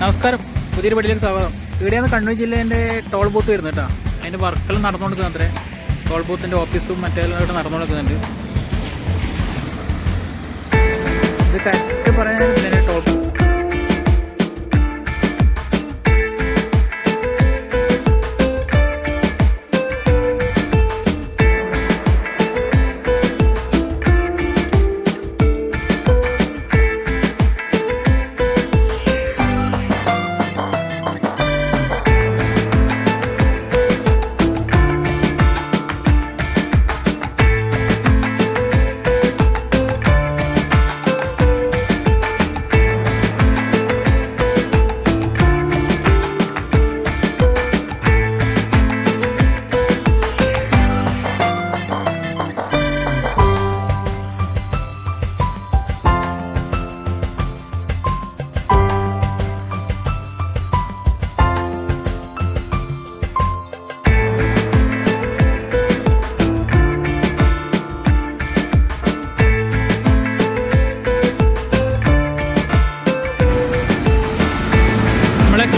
നമസ്കാരം. പുതിയൊരു പടിയിലേക്ക് സ്വാഗതം. ഇവിടെയാണ് കണ്ണൂർ ജില്ലേന്റെ ടോൾ ബൂത്ത് വരുന്നത് കേട്ടോ. അതിന്റെ വർക്കെല്ലാം നടന്നുകൊടുക്കുന്നത് അത്രേ. ടോൾ ബൂത്തിന്റെ ഓഫീസും മറ്റേതെല്ലാം നടന്നുകൊടുക്കുന്നുണ്ട് ഇത് കറക്റ്റ് പറയാൻ ടോൾ ബൂത്ത്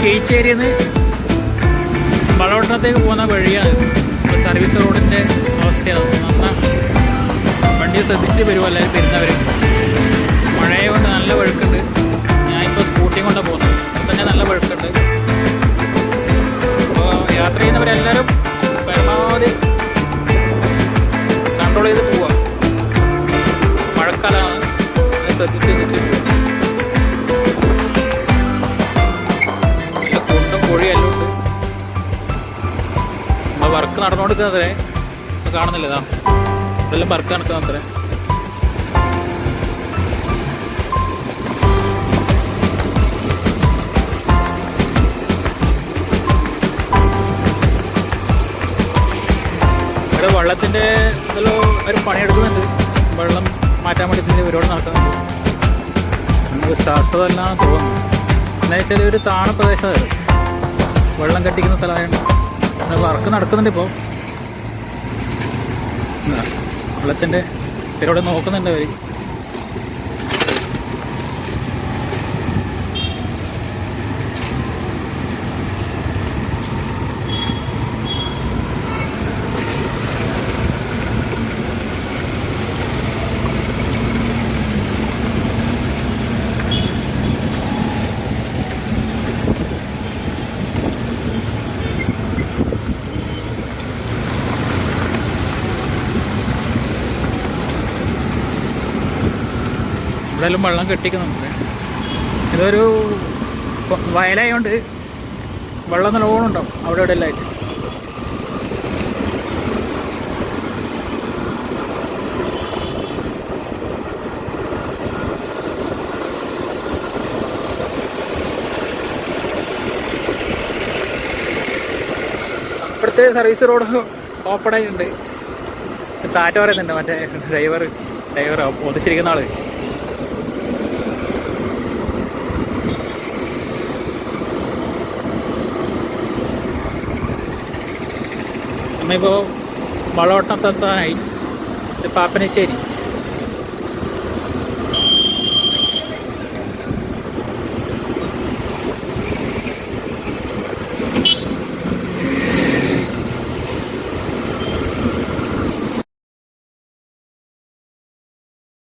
നമ്മളെ ഏരിയയിൽ നിന്ന് വളവട്ടത്തേക്ക് പോകുന്ന വഴിയാണ്. സർവീസ് റോഡിന്റെ അവസ്ഥയാണ്. നന്നാ വണ്ടി ശ്രദ്ധിച്ച് വരുമല്ലേ വരുന്നവർ മഴയെ കൊണ്ട് നല്ല വഴുക്കുണ്ട്. ഞാനിപ്പോൾ സ്കൂട്ടിയും കൊണ്ടാണ് പോകുന്നത്. അപ്പോൾ തന്നെ നല്ല വഴുക്കുണ്ട്. അപ്പോൾ യാത്ര ചെയ്യുന്നവരെല്ലാവരും പരമാവധി കൺട്രോൾ ചെയ്ത് പോവുക മഴക്കാലമാണ് ശ്രദ്ധിച്ച് ശ്രദ്ധിച്ച് വർക്ക് നടന്നുകൊടുക്കുന്നത്രേ കാണുന്നില്ല ഇതാ. ഇതെല്ലാം വർക്ക് നടക്കുന്നത്രേ ഇവിടെ വെള്ളത്തിന്റെ ഇതെല്ലാം ഒരു പണിയെടുക്കുന്നുണ്ട്. വെള്ളം മാറ്റാൻ വേണ്ടി ഇവരോട് നടക്കുന്നുണ്ട്. നമുക്ക് ശാശ്വതമല്ലാന്ന് തോന്നുന്നു. എന്നുവെച്ചാൽ ഒരു താണ പ്രദേശമായിരുന്നു വെള്ളം കെട്ടിക്കുന്ന സ്ഥലമായതുകൊണ്ട് അങ്ങനെ വർക്ക് നടക്കുന്നുണ്ട് ഇപ്പോൾ വെള്ളത്തിന്റെ പേരോടെ നോക്കുന്നുണ്ട് അവർ ഇവിടെയെല്ലാം വെള്ളം കെട്ടിക്കുന്നുണ്ട് ഇതൊരു വയലായതുകൊണ്ട് വെള്ളം നല്ലോണം ഉണ്ടാവും അവിടെ ഇവിടെ എല്ലായിട്ട് ഇവിടുത്തെ സർവീസ് റോഡ് ഓപ്പൺ ആയിട്ടുണ്ട്. താറ്റ പറയുന്നുണ്ട് മറ്റേ ഡ്രൈവർ ഡ്രൈവർ ഒതിച്ചിരിക്കുന്ന ആൾ നമ്മളിപ്പോൾ വളവട്ടത്തെത്താനായി ഇത് പാപ്പനശ്ശേരി